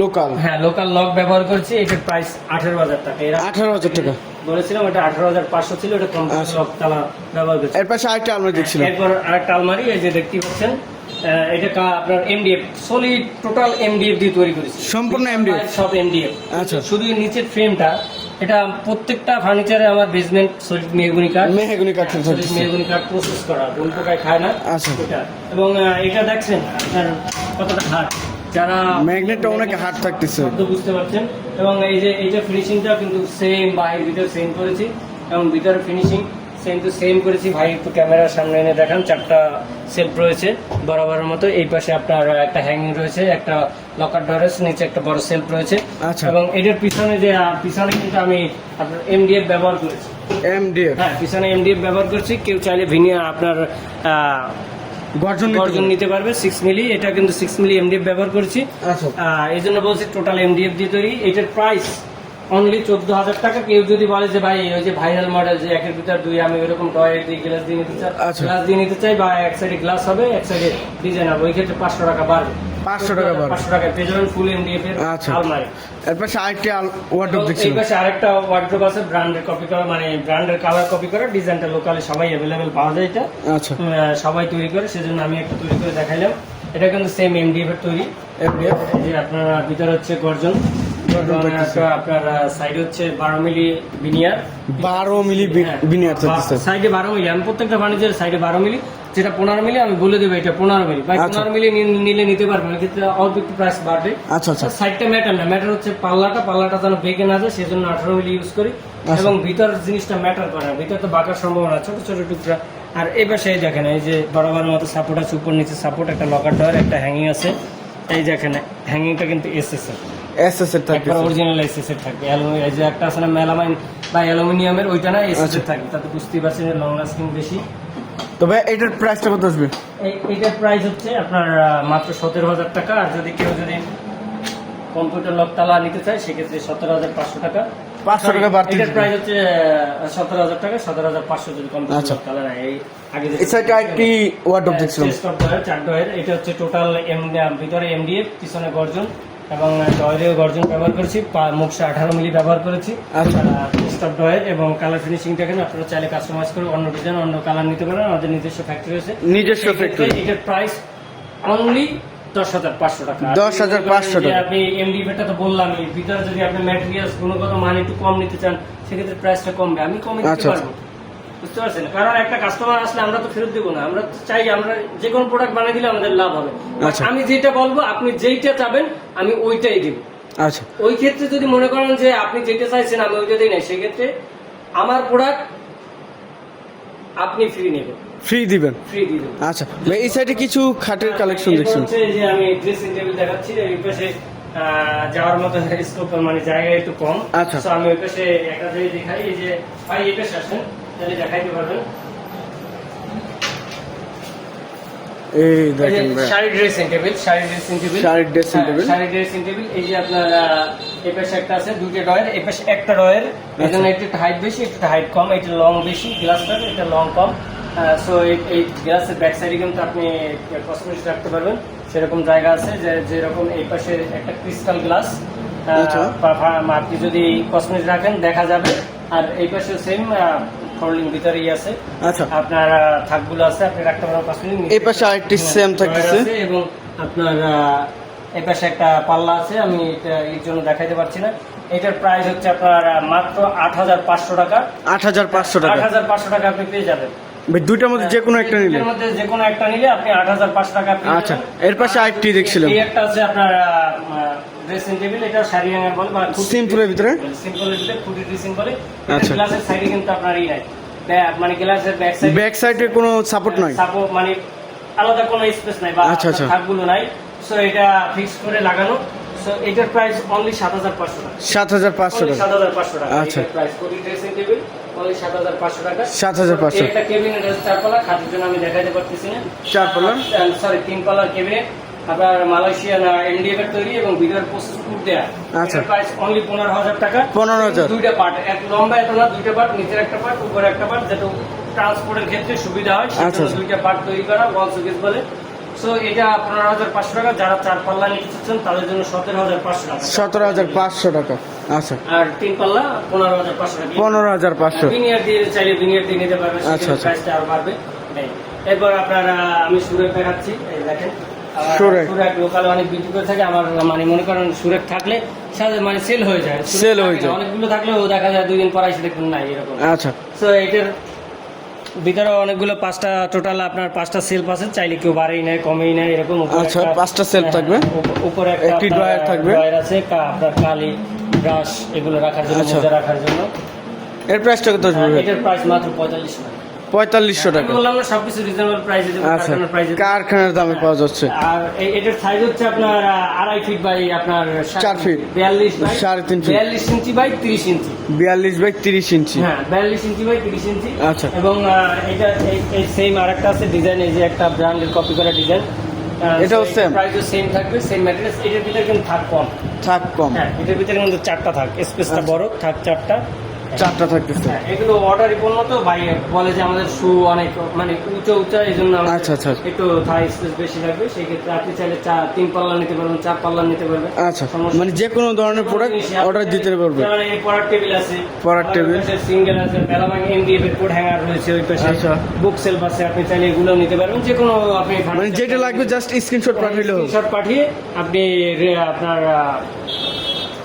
লোকাল হ্যাঁ লোকাল লক ব্যবহার করছি। এটার প্রাইস আঠারো হাজার টাকা। এরা আঠারো হাজার টাকা। বলেছিলাম এটা আঠারো হাজার পাঁচশো ছিল এটা কম্পিউটার আচ্ছা। লক তালা ব্যবহার করছি। এর পাশে আরেকটা আলমারি দেখছিলাম। এরপর আরেকটা আলমারি এই যে দেখতে পাচ্ছেন এটা কা- আপনার এমডিএফ সলিড টোটাল এমডিএফ দিয়ে তৈরি করেছি। সম্পূর্ণ MDF? সব এমডিএফ আচ্ছা। শুধু নিচের ফ্রেমটা এটা প্রত্যেকটা ফার্নিচারে আমার বেসমেন্ট সলিড মেহগুনি কাঠ। মেহগনি কাঠ সলিড মেহগুনি কাঠ প্রসেস করা কোন পোকায় খায় না। আচ্ছা। এটা। এবং এটা দেখছেন আপনার কতটা হার্ড। যারা ম্যাগনেটটা অনেক হার্ড থাকতেছে। বুঝতে পারছেন। এবং এই যে এইটা ফিনিশিংটা কিন্তু সেম বাইরের ভিতরে সেম করেছি। এবং ভিতরে ফিনিশিং সেম টু সেম করেছি। ভাই একটু ক্যামেরার সামনে এনে দেখান চারটা সেলফ রয়েছে বরাবরের মতো। এই পাশে আপনার একটা হ্যাঙ্গিং রয়েছে একটা লকার ডরেস নিচে একটা বড় সেলফ রয়েছে। আচ্ছা। এবং এটার পিছনে যে পিছনে কিন্তু আমি আপনার এমডিএফ ব্যবহার করেছি। এমডিএফ হ্যাঁ পিছনে এমডিএফ ব্যবহার করছি। কেউ চাইলে ভিনিয়া আপনার গর্জন গর্জন নিতে পারবে সিক্স মিলি এটা কিন্তু সিক্স মিলি এমডিএফ ব্যবহার করেছি। আচ্ছা। এই জন্য বলছি টোটাল এমডিএফ দিয়ে তৈরি। এটার প্রাইস অনলি চোদ্দ হাজার টাকা। কেউ যদি বলে যে ভাই ওই যে ভাইরাল মডেল যে একের ভিতর দুই আমি ওইরকম টয়ের দুই গ্লাস দিয়ে নিতে চাই আচ্ছা। গ্লাস দিয়ে নিতে চাই বা এক সাইডে গ্লাস হবে এক সাইডে ডিজাইন হবে ওই ক্ষেত্রে পাঁচশো টাকা বাড়বে। 500 টাকা। পাঁচশো টাকা পেয়ে ফুল এমডিএফ এর আচ্ছা। আলমারি এরপর আরেকটি ওয়ার্ডরোব এই দেখছিলাম। পাশে আরেকটা ওয়ার্ড্রোব আছে ব্র্যান্ডের কপি করা মানে ব্র্যান্ডের কালার কপি করা ডিজাইনটা লোকালে সবাই অ্যাভেলেবেল পাওয়া যায় এটা। আচ্ছা। সবাই তৈরি করে সেজন্য আমি একটা তৈরি করে দেখাইলাম। এটা কিন্তু সেম এমডিএফ এর তৈরি। এমডিএফ যে আপনার ভিতরে হচ্ছে গর্জন। আপনার সাইড হচ্ছে বারো মিলি বিনিয়ার বারো মিলি হ্যাঁ। বিনিয়ার সাইডে বারো মিলি আমি প্রত্যেকটা ফার্নিচার সাইডে বারো মিলি। যেটা পনেরো মিলি আমি বলে দেবো এটা পনেরো মিলি। ভাই আচ্ছা। পনেরো মিলি নিলে নিতে পারবেন এক্ষেত্রে অল্প একটু প্রাইস বাড়বে। আচ্ছা আচ্ছা। সাইডটা ম্যাটার না ম্যাটার হচ্ছে পাল্লাটা পাল্লাটা যেন বেঁকে না যায় সেজন্য আঠারো মিলি ইউজ করি। আচ্ছা। এবং ভিতর জিনিসটা ম্যাটার করে না ভিতর তো বাঁকার সম্ভাবনা ছোট ছোট টুকরা। আর এই পাশে দেখেন এই যে বরাবর মতো সাপোর্ট আছে উপর নিচে সাপোর্ট একটা লকার ডোর একটা হ্যাঙ্গিং আছে। এই দেখেন হ্যাঙ্গিংটা কিন্তু এসএস এর এসএস এর একবার থাকতেছে অরিজিনাল এসএস এর থাকবে। অ্যালুমি- এই যে একটা আছে না মেলামাইন বা অ্যালুমিনিয়ামের ওইটা না এসএস আচ্ছা। থাকবে তাতে বুঝতেই পারছেন লং লাস্টিং বেশি। তবে এটার প্রাইসটা কত আসবে? এটার প্রাইস হচ্ছে আপনার মাত্র সতেরো হাজার টাকা। আর যদি কেউ যদি কম্পিউটার লক তালা নিতে চায় সেক্ষেত্রে সতেরো হাজার পাঁচশো টাকা। 500 টাকা বাড়তি এটার প্রাইস হচ্ছে সতেরো হাজার টাকা। সতেরো হাজার পাঁচশো যদি কম্পিউটার আচ্ছা। লক তালা নেয় এই আগে ডয়ের চার ডয়ের এটা হচ্ছে টোটাল ভিতরে এমডিএফ পিছনে গর্জন। এবং ডয়েরেও গর্জন ব্যবহার করেছি মুখশে আঠারো মিলি ব্যবহার করেছি আচ্ছা। চেস্ট ডয়ের এবং কালার ফিনিশিং দেখেন আপনারা চাইলে কাস্টমাইজ করে অন্য ডিজাইন অন্য কালার নিতে পারেন আমাদের নিজস্ব ফ্যাক্টরি আছে নিজস্ব ফ্যাক্টরি এটার প্রাইস অনলি দশ হাজার পাঁচশো টাকা 10,500 যে টাকা। আপনি এমডি বেটা তো বললামই ভিতরে যদি আপনি ম্যাটেরিয়ালস গুণগত মান একটু কম নিতে চান সেক্ষেত্রে প্রাইসটা কমবে আমি কমে দিতে আচ্ছা, আচ্ছা। পারব বুঝতে পারছেন? কারণ একটা কাস্টমার আসলে আমরা তো ফেরত দেবো না। আমরা চাই আমরা যে কোনো প্রোডাক্ট বানিয়ে দিলে আমাদের লাভ হবে। আচ্ছা। আমি যেটা বলব আপনি যেইটা চাবেন আমি ওইটাই দিব। আচ্ছা। ওই ক্ষেত্রে যদি মনে করেন যে আপনি যেটা চাইছেন আমি ওইটা দিই না সেক্ষেত্রে আমার প্রোডাক্ট আপনি ফ্রি নেবেন। ফ্রি দিবেন? ফ্রি দেবেন। আচ্ছা। এই সাইডে কিছু খাটের কালেকশন দেখছেন। যে আমি ড্রেসিং টেবিল দেখাচ্ছি এই পাশে যাওয়ার মতো স্কোপ মানে জায়গা একটু কম। আচ্ছা। আমি ওই পাশে একটা দেখাই এই যে ভাই এই পাশে আসেন। তাহলে দেখাইতে পারবেন। এই দেখেন sari dressing table sari dressing table শাড়ির dressing table। Sari dressing table এই যে আপনার এই পাশে একটা আছে দুইটা ডয়ের এই পাশে একটা ডয়ের আচ্ছা। এখানে একটু হাইট বেশি একটু হাইট কম এটা লং বেশি গ্লাসটা এটা লং কম। সো এই গ্লাসের ব্যাক সাইডে কিন্তু আপনি কসমেটিক্স রাখতে পারবেন। সেরকম জায়গা আছে যে যেরকম এই পাশে একটা ক্রিস্টাল গ্লাস আচ্ছা। আপনি যদি কসমেটিক্স রাখেন দেখা যাবে। আর এই পাশে সেম ফোল্ডিং ভিতরেই আছে। আচ্ছা। আপনার থাকগুলো আছে আপনি রাখতে পারেন কসমেটিক্স এই পাশে আরেকটি same থাকতেছে। এবং আপনার এই পাশে একটা পাল্লা আছে আমি এটা এর জন্য দেখাইতে পারছি না। এটার প্রাইস হচ্ছে আপনার মাত্র আট হাজার পাঁচশো টাকা। আট হাজার পাঁচশো টাকা। আট হাজার পাঁচশো টাকা আপনি পেয়ে যাবেন। দুইটার মধ্যে যে কোনো একটা নিলে মধ্যে যে কোনো একটা নিলে আপনি আট হাজার পাঁচশো টাকা আচ্ছা এর পাশে আরেকটি দেখছিলাম। এই একটা আছে আপনার ড্রেসিং টেবিল এটা শাড়ি হ্যাঙ্গার বলে বা Simple এর ভিতরে? সিম্পলের ভিতরে ফুটি ড্রেসিং বলে। আচ্ছা। গ্লাসের সাইডে কিন্তু আপনার ই নাই। মানে গ্লাসের ব্যাক সাইড ব্যাক সাইডে কোনো সাপোর্ট নাই? সাপোর্ট মানে আলাদা কোনো স্পেস নাই বা আচ্ছা, আচ্ছা। থাকগুলো নাই। সো এটা ফিক্স করে লাগানো। সো এটার প্রাইস অনলি সাত হাজার পাঁচশো টাকা। সাত হাজার পাঁচশো অনলি টাকা। সাত হাজার পাঁচশো টাকা। আচ্ছা। প্রাইস ফুটি ড্রেসিং টেবিল অনলি টাকা। 7,500 এটা চারপালা খাটের জন্য আমি দেখাতে পারতেছি না। চারপালা? সরি তিন পাল্লার কেবিনেট আপনার মালয়েশিয়ান এমডিএফ এর তৈরি এবং ভিডিওর প্রসেস ফুড দেয়া। আচ্ছা। প্রাইস অনলি পনেরো হাজার টাকা। 15,000 দুইটা পার্ট এক লম্বা এত না দুইটা পার্ট নিচের একটা পার্ট উপরে একটা পার্ট যেটা ট্রান্সপোর্টের ক্ষেত্রে সুবিধা হয় আচ্ছা, আচ্ছা। দুইটা পার্ট তৈরি করা ওয়াল সুকেস বলে। সো এটা পনেরো হাজার পাঁচশো টাকা। যারা চার পাল্লা নিতে চাচ্ছেন তাদের জন্য সতেরো হাজার পাঁচশো টাকা। সতেরো হাজার পাঁচশো টাকা। আচ্ছা। আর তিন পাল্লা পনেরো হাজার পাঁচশো টাকা। পনেরো হাজার পাঁচশো। বিনিয়ার দিয়ে চাইলে বিনিয়ার দিয়ে নিতে পারবে আচ্ছা, আচ্ছা। প্রাইসটা আরও বাড়বে। এরপর আপনার আমি দেখাচ্ছি এই দেখেন। সুরেক। সুরেক অনেক বিক্রি করে থাকে আমার মানে মনে করেন সুরেক থাকলে মানে সেল হয়ে যায় থাকে হয়ে যায়। অনেকগুলো থাকলে ও দেখা যায় দুই দিন পর এসে দেখুন নাই এরকম আচ্ছা তো এটার ভিতরে অনেকগুলো পাঁচটা টোটাল আপনার পাঁচটা সেলফ আছে চাইলে কেউ বাড়েই নেয় কমেই নেয় এরকম আচ্ছা, পাঁচটা shelf হ্যাঁ, থাকবে। উপরে একটি আহ, থাকবে। drawer আছে আপনার কালি ব্রাশ এগুলো রাখার জন্য আচ্ছা। রাখার জন্য এর প্রাইসটা কত আর এটার প্রাইস মাত্র পঁয়তাল্লিশ টাকা পঁয়তাল্লিশশো টাকা। বললাম না সবকিছু রিজনেবল প্রাইসে আচ্ছা কারখানার দামে পাওয়া যাচ্ছে। আর এটার সাইজ হচ্ছে আপনার আড়াই ফিট বাই আপনার চার feet। বিয়াল্লিশ সাড়ে তিন feet। বিয়াল্লিশ ইঞ্চি বাই তিরিশ ইঞ্চি। বিয়াল্লিশ বাই তিরিশ ইঞ্চি। হ্যাঁ বিয়াল্লিশ ইঞ্চি বাই তিরিশ ইঞ্চি। আচ্ছা। এবং এটা এই- সেম আরেকটা আছে ডিজাইন এই যে একটা ব্র্যান্ডের কপি করা ডিজাইন এটাও same? প্রাইসও সেম থাকবে সেম ম্যাটেরিয়ালস এটার ভিতরে কিন্তু থাক কম থাক কম হ্যাঁ এটার ভিতরে কিন্তু চারটা থাক স্পেসটা আচ্ছা। বড় থাক চারটা। চারটা থাকতেছে। হ্যাঁ, এগুলো অর্ডারই পণ্য তো ভাই বলে যে আমাদের শু অনেক মানে উঁচু উঁচা এই জন্য আচ্ছা, আচ্ছা। একটু থাই স্পেস বেশি লাগবে সেই ক্ষেত্রে আপনি চাইলে চা- তিন পাল্লা নিতে পারবেন চার পাল্লা নিতে পারবেন। আচ্ছা মানে যে কোনো ধরনের প্রোডাক্ট অর্ডার দিতে পারবে যেমন এই পড়ার টেবিল আছে পড়ার টেবিল। সিঙ্গেল আছে প্যালামাং এমডিএফ এর কোড হ্যাঙ্গার রয়েছে ওই পাশে। আচ্ছা। বুক সেলফ আছে আপনি চাইলে এগুলো নিতে পারবেন যে কোনো আপনি মানে যেটা লাগবে জাস্ট স্ক্রিনশট পাঠাইলে হবে। স্ক্রিনশট পাঠিয়ে আপনি আপনার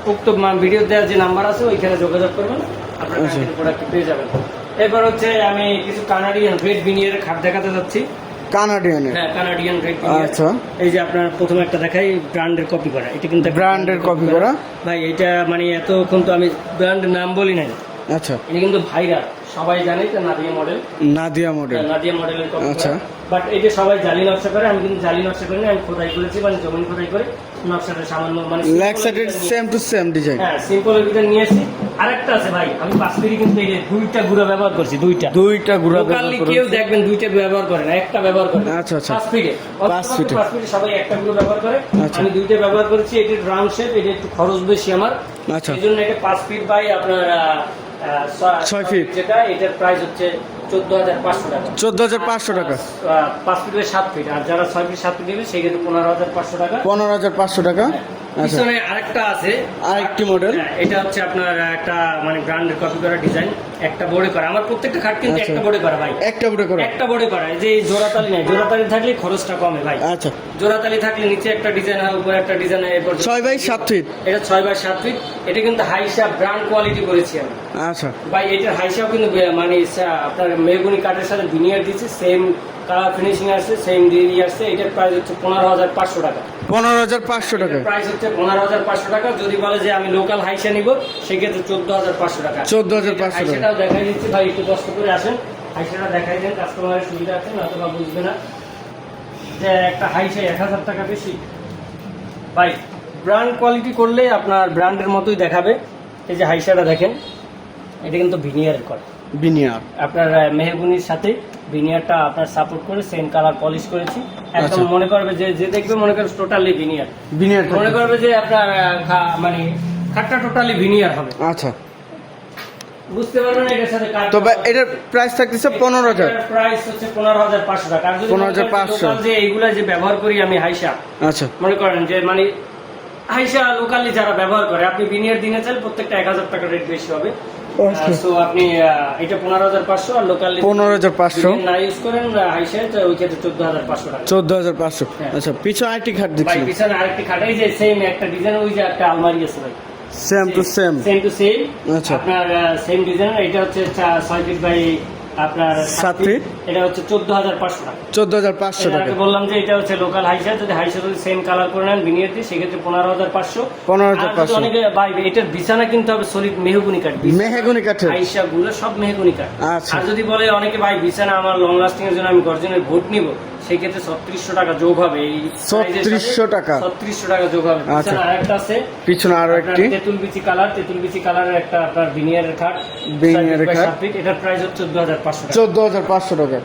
উক্ত ভিডিও দেওয়ার যে নাম্বার আছে ওইখানে যোগাযোগ করবেন। আপনার। প্রোডাক্ট পেয়ে যাবেন। এরপর হচ্ছে আমি কিছু কানাডিয়ান রেড বিনিয়ার খাট দেখাতে যাচ্ছি। কানাডিয়ানের হ্যাঁ কানাডিয়ান রেড আচ্ছা। এই যে আপনার প্রথমে একটা দেখাই ব্র্যান্ডের কপি করা। এটা কিন্তু ব্র্যান্ডের কপি করা? ভাই এটা মানে এতক্ষণ তো আমি ব্র্যান্ডের নাম বলি নাই। আচ্ছা। এটা কিন্তু ভাইরাল সবাই জানে যে নাদিয়া মডেল নাদিয়া মডেল নাদিয়া মডেলের কপি আচ্ছা। বাট এটা সবাই জালি নকশা করে আমি কিন্তু জালি নকশা করি না আমি খোদাই করেছি মানে জমিন খোদাই করে। নকশাটা সামান্য মানে লেগ সাইডের সেম টু সেম ডিজাইন হ্যাঁ সিম্পলের ভিতরে নিয়েছি আরেকটা আছে ভাই আমি কিন্তু এই দুইটা গুঁড়া ব্যবহার করছি দুইটা দুইটা গুড়া কেউ দেখবেন দুইটা ব্যবহার করে না একটা ব্যবহার করে আচ্ছা, আচ্ছা। পাঁচ ফিটে পাঁচ ফিটে। পাঁচ সবাই একটা গুঁড়ো ব্যবহার করে আচ্ছা। আমি দুইটা ব্যবহার করেছি এটা রাউন্ড শেপ এটা একটু খরচ বেশি আমার আচ্ছা। এই জন্য এটা পাঁচ ফিট বাই আপনার ছয় ফিট। যেটা এটার প্রাইস হচ্ছে চোদ্দ হাজার পাঁচশো টাকা। চোদ্দ হাজার পাঁচশো টাকা। পাঁচ ফিট সাত ফিট। আর যারা ছয় ফিট সাত ফিট নেবে সেক্ষেত্রে পনেরো হাজার পাঁচশো টাকা। পনেরো হাজার পাঁচশো টাকা। আচ্ছা পিছনে আরেকটা আছে। আরেকটি মডেল হ্যাঁ, এটা হচ্ছে আপনার একটা মানে ব্র্যান্ডের কপি করা ডিজাইন একটা বোর্ডে করা। আমার প্রত্যেকটা খাট কিন্তু আচ্ছা। একটা বোর্ডে করা ভাই। একটা বুটে করো। একটা বোর্ডে করা যে জোড়াতালি নাই। জোড়াতালি থাকলে খরচটা কমে ভাই। আচ্ছা। জোড়াতালি থাকলে নিচে একটা ডিজাইন হয় উপরে একটা ডিজাইন হয় এরপর ছয় বাই সাত ফিট এটা ছয় বাই সাত ফিট এটা কিন্তু হাইসা ব্র্যান্ড কোয়ালিটি করেছি আমি। আচ্ছা। ভাই এটার হাইসাও কিন্তু মানে আপনার মেহগুনি কাঠের সাথে ভিনিয়ার দিচ্ছে সেম কালার ফিনিশিং আসছে সেম দিয়ে দিয়ে আসছে এটার প্রাইস হচ্ছে পনেরো হাজার পাঁচশো টাকা। পনেরো হাজার পাঁচশো টাকা। প্রাইস হচ্ছে পনেরো হাজার পাঁচশো টাকা যদি বলে যে আমি লোকাল হাইসা নিব সেক্ষেত্রে চোদ্দ হাজার পাঁচশো টাকা। 14,500 টাকা। হাইসাটাও দেখাই দিচ্ছি ভাই একটু কষ্ট করে আসেন। হাইসাটা দেখাই দেন কাস্টমারের সুবিধা আছে নতুবা বুঝবে না। যে একটা হাইসা এক হাজার টাকা বেশি। ভাই ব্র্যান্ড কোয়ালিটি করলে আপনার ব্র্যান্ডের মতোই দেখাবে। এই যে হাইসাটা দেখেন এটা কিন্তু ভিনিয়ারের করা বিনিয়ার আপনার মেহগুনির সাথে ভিনিয়ারটা আপনার সাপোর্ট করে সেম কালার পলিশ করেছি। একদম আচ্ছা। মনে করবে যে যে দেখবে মনে করবে টোটালি ভিনিয়ার বিনিয়ার মনে করবে যে আপনার মানে খাটটা টোটালি ভিনিয়ার হবে। আচ্ছা। বুঝতে পারবেন এটার সাথে তবে এটার প্রাইস থাকতেছে পনেরো হাজার। প্রাইস হচ্ছে পনেরো হাজার পাঁচশো টাকা। যদি মনে 15,500 যে এইগুলা যে ব্যবহার করি আমি হাইসা আচ্ছা। মনে করেন যে মানে হাইসা লোকালি যারা ব্যবহার করে আপনি ভিনিয়ার দিনে চান প্রত্যেকটা এক হাজার টাকা রেট বেশি হবে। আচ্ছা। আপনি এটা পনেরো হাজার পাঁচশো আর লোকালি 15,500 না ইউজ করেন ওই ক্ষেত্রে টাকা। হ্যাঁ। আচ্ছা পিছনে আরেকটি খাট ভাই পিছনে আরেকটি খাটাই যে সেম একটা ডিজাইন ওই যে একটা আলমারি আছে ভাই। Same to same same to same আচ্ছা। আপনার সেম ডিজাইন এটা হচ্ছে চা- ছয় ফিট বাই আপনার এটা হচ্ছে চোদ্দ হাজার পাঁচশো টাকা। চোদ্দ হাজার পাঁচশো টাকা। বললাম যে এটা হচ্ছে লোকাল হাইসা যদি হাইসা যদি সেম কালার করে নেন দিয়ে সেক্ষেত্রে পনেরো হাজার পাঁচশো। 15,500 অনেকে ভাই এটার বিছানা কিন্তু হবে সলিড মেহগুনি কাঠ। মেহগুনি কাঠ হাইসা গুলো সব মেহগুনি কাঠ। আচ্ছা। আর যদি বলে অনেকে ভাই বিছানা আমার লং লাস্টিং এর জন্য আমি গর্জনের ভোট নিব সেই ক্ষেত্রে ছত্রিশশো টাকা যোগ হবে এই 3600 টাকা। ছত্রিশশো টাকা যোগ হবে। আচ্ছা। আরেকটা আছে। পিছনে আরও একটি। তেঁতুল বিচি কালার তেঁতুল বিচি কালারের একটা আপনার খাট। খাট। এটার প্রাইস হচ্ছে চোদ্দ হাজার পাঁচশো টাকা। চোদ্দ হাজার পাঁচশো টাকা।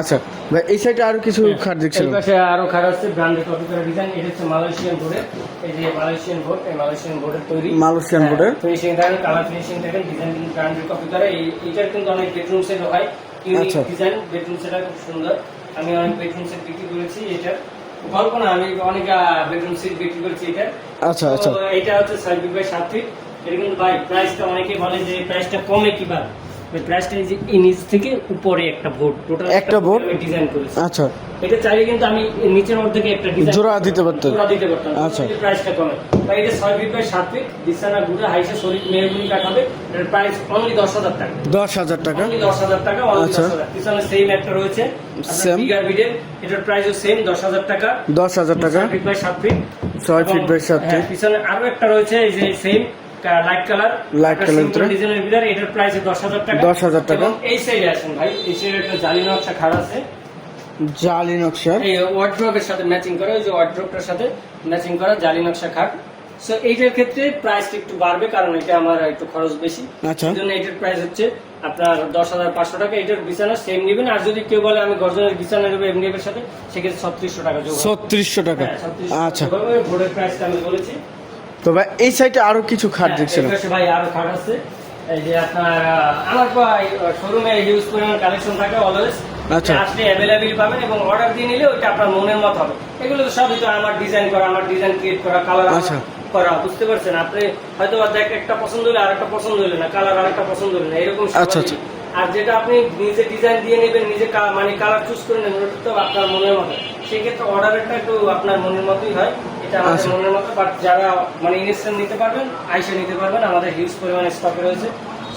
আচ্ছা। ভাই এই সাইডে আরও কিছু খাট এই পাশে আরও খাট আছে ব্র্যান্ডেড ডিজাইন এটা হচ্ছে মালয়েশিয়ান বোর্ডের এই যে মালয়েশিয়ান বোর্ড এই মালয়েশিয়ান বোর্ডের তৈরি। মালয়েশিয়ান হ্যাঁ, বোর্ডের ফিনিশিং দেখেন কালার ফিনিশিং দেখেন ডিজাইন কিন্তু ব্র্যান্ডেড করা। এই এটার কিন্তু অনেক বেডরুম সেট হয়। ইউনিক। ডিজাইন বেডরুম সেটটা খুব সুন্দর। আমি অনেক বেডরুম সেট বিক্রি করেছি এটা। গল্প না আমি অনেক বেডরুম সেট বিক্রি করেছি এটা। আচ্ছা আচ্ছা। তো এটা হচ্ছে ছয় ফিট বাই সাত ফিট এটা কিন্তু ভাই প্রাইসটা অনেকে বলে যে প্রাইসটা কমে কীভাবে? ওই যে এই থেকে উপরে একটা বোর্ড টোটাল একটা board? ডিজাইন করেছি। আচ্ছা। এটা চাইলে কিন্তু আমি নিচের অর্ধেকে একটা ডিজাইন জোড়া দিতে পারতেন। জোড়া দিতে পারতাম। আচ্ছা। প্রাইসটা কমে। বা এটা ছয় ফিট বাই সাত ফিট বিছানা গুড়া হাইসে শরীর মেয়েগুলি কাটাবে এটার প্রাইস অনলি দশ হাজার টাকা। দশ হাজার টাকা? অনলি দশ হাজার টাকা আচ্ছা। পিছনে সেম একটা রয়েছে। Same? বিগার বিডের এটার প্রাইসও সেম দশ হাজার টাকা। দশ হাজার টাকা। ফিট বাই সাত ফিট ছয় ফিট বাই সাত হ্যাঁ, ফিট পিছনে আরও একটা রয়েছে এই যে same light colour Light colour ভিতরে। ডিজাইনের ভিতরে এটার প্রাইস টাকা। 10,000 টাকা। এই সাইডে আসেন ভাই এই সাইডে একটা জালি নকশা খাড়া আছে। জালি নকশার এই ওয়ার্ড্রোবের সাথে ম্যাচিং করা ওই যে ওয়ার্ড্রোবটার সাথে ম্যাচিং করা জালি নকশা খাট সো এইটার ক্ষেত্রে প্রাইসটা একটু বাড়বে কারণ এটা আমার একটু খরচ বেশি। আচ্ছা। জন্য এটার প্রাইস হচ্ছে আপনার দশ হাজার পাঁচশো টাকা। এটার বিছানা সেম নেবেন। আর যদি কেউ বলে আমি গর্জনের বিছানা নেব এর সাথে সেক্ষেত্রে ছত্রিশশো টাকা ছত্রিশশো টাকা। হ্যাঁ, 3600 আচ্ছা। বোর্ডের প্রাইসটা আমি বলেছি। তো ভাই এই সাইডে আরও কিছু খাট হ্যাঁ, দেখছিলাম। ভাই আরও খাট আছে। এই যে আপনার আমার শোরুমে হিউজ পরিমাণ কালেকশন থাকে অলওয়েজ আচ্ছা। আসলে অ্যাভেলেবেল পাবেন এবং অর্ডার দিয়ে নিলে ওইটা আপনার মনের মত হবে। এগুলো তো সবই তো আমার ডিজাইন করা আমার ডিজাইন ক্রিয়েট করা কালার আচ্ছা। করা বুঝতে পারছেন? আপনি হয়তো দেখ একটা পছন্দ হলে আরেকটা পছন্দ হলে না কালার আরেকটা পছন্দ হলে না এরকম আচ্ছা, আচ্ছা। আর যেটা আপনি নিজে ডিজাইন দিয়ে নেবেন নিজে মানে কালার চুজ করে নেবেন ওটা তো আপনার মনের মতো। সেক্ষেত্রে অর্ডারেরটা একটু আপনার মনের মতোই হয়। এটা আমাদের আচ্ছা। মনের মতো বাট যারা মানে ইনস্ট্যান্ট নিতে পারবেন আইসে নিতে পারবেন আমাদের হিউজ পরিমাণে স্টকে রয়েছে।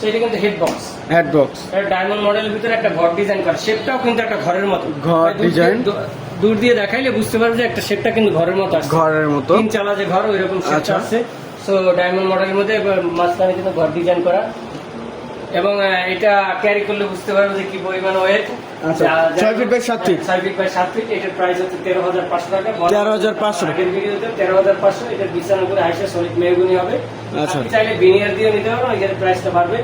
সেটা কিন্তু head box head box diamond মডেলের ভিতরে একটা ঘর ডিজাইন করা। শেপটাও কিন্তু একটা ঘরের মতো। ঘর ভাই, দূর দিয়ে- দেখাইলে বুঝতে পারবে যে একটা শেপটা কিন্তু ঘরের মতো ঘরের মতো। তিন চালা যে ঘর ওইরকম শেপটা। আছে সো ডায়মন্ড মডেলের মধ্যে মাঝখানে কিন্তু ঘর ডিজাইন করা। এবং এটা ক্যারি করলে বুঝতে পারবে যে কি পরিমাণ ওয়েট আচ্ছা, ছয় feet by সাত feet? ছয় ফিট বাই সাত ফিট এটার প্রাইস হচ্ছে তেরো হাজার পাঁচশো টাকা। 13,500 আগের ভিডিওতে তেরো হাজার পাঁচশো এটার বিছানা করে আইসে সলিড মেহগুনি হবে। আচ্ছা। চাইলে বিনিয়ার দিয়ে নিতে পারবেন এটার প্রাইসটা বাড়বে।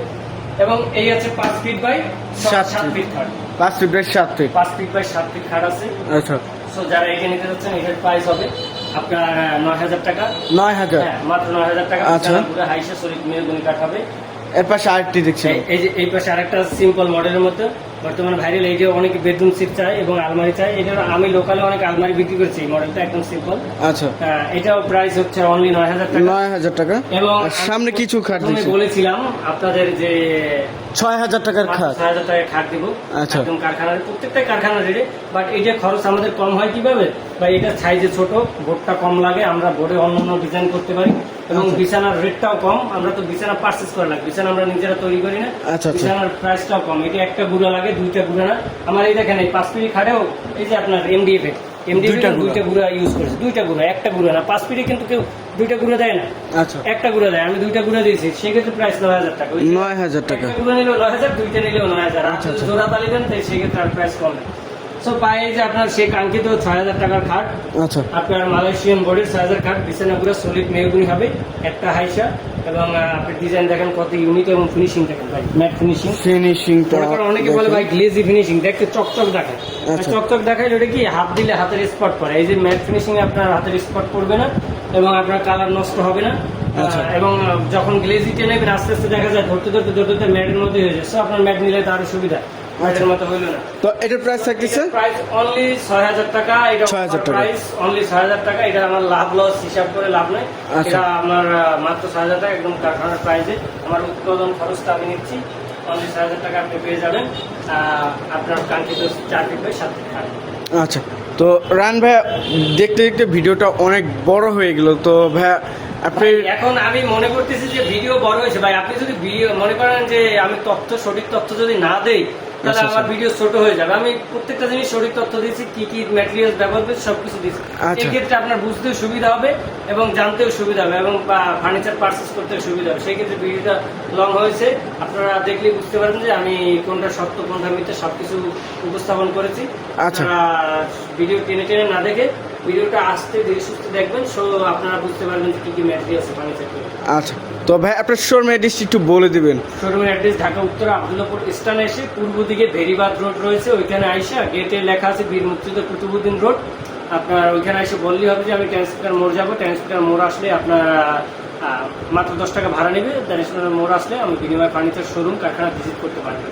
এবং এই আছে পাঁচ ফিট বাই সাত ফিট খাট। পাঁচ ফিট বাই সাত ফিট পাঁচ ফিট বাই সাত ফিট খাট আছে। আচ্ছা। সো যারা এটা নিতে যাচ্ছেন এটার প্রাইস হবে আপনার নয় হাজার টাকা। নয় হাজার। হ্যাঁ মাত্র নয় হাজার টাকা। আচ্ছা। হাইসে শরীর মেহগুনি কাঠ হবে। এর পাশে আরেকটি দেখছি এই- যে এই পাশে আরেকটা সিম্পল মডেলের মধ্যে। বর্তমানে ভাইরাল এই যে অনেকে বেডরুম সিট চাই এবং আলমারি চাই এটা আমি লোকালে অনেক আলমারি বিক্রি করছি মডেলটা একদম সিম্পল আচ্ছা। এটাও প্রাইস হচ্ছে অনলি নয় হাজার টাকা। নয় হাজার টাকা। এবং সামনে কিছু খাট আমি বলেছিলাম আপনাদের যে ছয় হাজার টাকার খাট। ছয় হাজার টাকা খাট দিব। আচ্ছা। একদম কারখানার প্রত্যেকটা কারখানা রেটে বাট এই যে খরচ আমাদের কম হয় কীভাবে? বা এটা সাইজে ছোট বোর্ডটা কম লাগে আমরা বোর্ডে অন্য অন্য ডিজাইন করতে পারি। এবং আচ্ছা। বিছানার রেটটাও কম আমরা তো বিছানা পারচেস করে না বিছানা আমরা নিজেরা তৈরি করি না। আচ্ছা, আচ্ছা। বিছানার প্রাইসটাও কম। এটা একটা গুঁড়া লাগে দুইটা গুঁড়া না। আমার এই দেখেন এই পাঁচ পিড়ি খাটেও এই যে আপনার এমডিএফ এমডিএফ দুইটা গুঁড়া। ইউজ করেছে। দুইটা গুঁড়া একটা গুঁড়া না। পাঁচ পিড়ি কিন্তু কেউ দুইটা গুঁড়া দেয় না। আচ্ছা। একটা গুঁড়া দেয়। আমি দুইটা গুঁড়া দিয়েছি। সেক্ষেত্রে প্রাইস নয় হাজার টাকা। নয় হাজার টাকা। গুঁড়া নিলেও নয় হাজার দুইটা নিলেও নয় হাজার। আচ্ছা, আচ্ছা। জোড়া তালিবেন তাই সেক্ষেত্রে আর প্রাইস কম সো পায়ে যে আপনার সে কাঙ্ক্ষিত ছয় হাজার টাকার খাট আচ্ছা। আপনার মালয়েশিয়ান বোর্ডের ছয় হাজার খাট সলিড মেহগুনি হবে একটা হাইসা এবং আপনি ডিজাইন দেখেন কত ইউনিক এবং ফিনিশিং দেখেন ভাই ম্যাট ফিনিশিং ফিনিশিংটা অনেকে বলে ভাই গ্লেজি ফিনিশিং দেখতে চকচক দেখায়। আচ্ছা। চকচক দেখায় ওটা কি হাত দিলে হাতের স্পট পড়ে। এই যে ম্যাট ফিনিশিং আপনার হাতের স্পট পড়বে না এবং আপনার কালার নষ্ট হবে না। আচ্ছা। এবং যখন গ্লেজিতে নেবেন আস্তে আস্তে দেখা যায় ধরতে ধরতে ধরতে ধরতে ম্যাটের মধ্যে হয়ে যায়। So, আপনার ম্যাট নিলে তো আরও সুবিধা। ম্যাটের মতো হইল না। তো এটার প্রাইস থাকতেছে? প্রাইস অনলি ছয় হাজার টাকা এটা 6,000 টাকা। প্রাইস অনলি ছয় হাজার টাকা এটা আমার লাভ লস হিসাব করে লাভ নাই আচ্ছা। এটা আমার মাত্র ছয় হাজার টাকা একদম কারখানার প্রাইসে আমার উৎপাদন খরচটা আমি নিচ্ছি। অনলি ছয় হাজার টাকা আপনি পেয়ে যাবেন। আপনার কাঙ্ক্ষিত ফিট বাই সাত আচ্ছা। তো রান ভাইয়া দেখতে দেখতে ভিডিওটা অনেক বড় হয়ে গেল। তো ভাইয়া আপনি এখন আমি মনে করতেছি যে ভিডিও বড় হয়েছে। ভাই আপনি যদি ভিডিও মনে করেন যে আমি তথ্য সঠিক তথ্য যদি না দেই তাহলে আমার। ভিডিও ছোট হয়ে যাবে আমি প্রত্যেকটা জিনিস সঠিক তথ্য দিয়েছি কি কি ম্যাটেরিয়াল ব্যবহার করছি সবকিছু দিয়েছি আচ্ছা। এই ক্ষেত্রে আপনার বুঝতেও সুবিধা হবে এবং জানতেও সুবিধা হবে এবং ফার্নিচার পারচেস করতে সুবিধা হবে সেই ক্ষেত্রে ভিডিওটা লং হয়েছে আপনারা দেখলে বুঝতে পারবেন যে আমি কোনটা সত্য কোনটা মিথ্যে সবকিছু উপস্থাপন করেছি আচ্ছা। আপনারা ভিডিও টেনে টেনে না দেখে ভিডিওটা আসতে ধীরে সুস্থ দেখবেন সো আপনারা বুঝতে পারবেন কি কি ম্যাটেরিয়াল আছে ফার্নিচার আচ্ছা তো ভাই আপনার শোরুম অ্যাড্রেস একটু বলে দিবেন। শোরুমের অ্যাড্রেস ঢাকা উত্তর আবদুল্লাপুর স্টানে এসে পূর্ব দিকে ভেরিবাদ রোড রয়েছে ওইখানে আইসা গেটে লেখা আছে বীর মুক্তিযুদ্ধ কুতুবুদ্দিন রোড আপনার ওইখানে এসে বললেই হবে যে আমি ট্রান্সপিটার মোড় যাব ট্রান্সপিটার মোড় আসলে আপনার মাত্র দশ টাকা ভাড়া নেবে ট্রান্সপিটার মোড় আসলে আমি বিনিময় ফার্নিচার শোরুম কারখানা ভিজিট করতে পারবেন।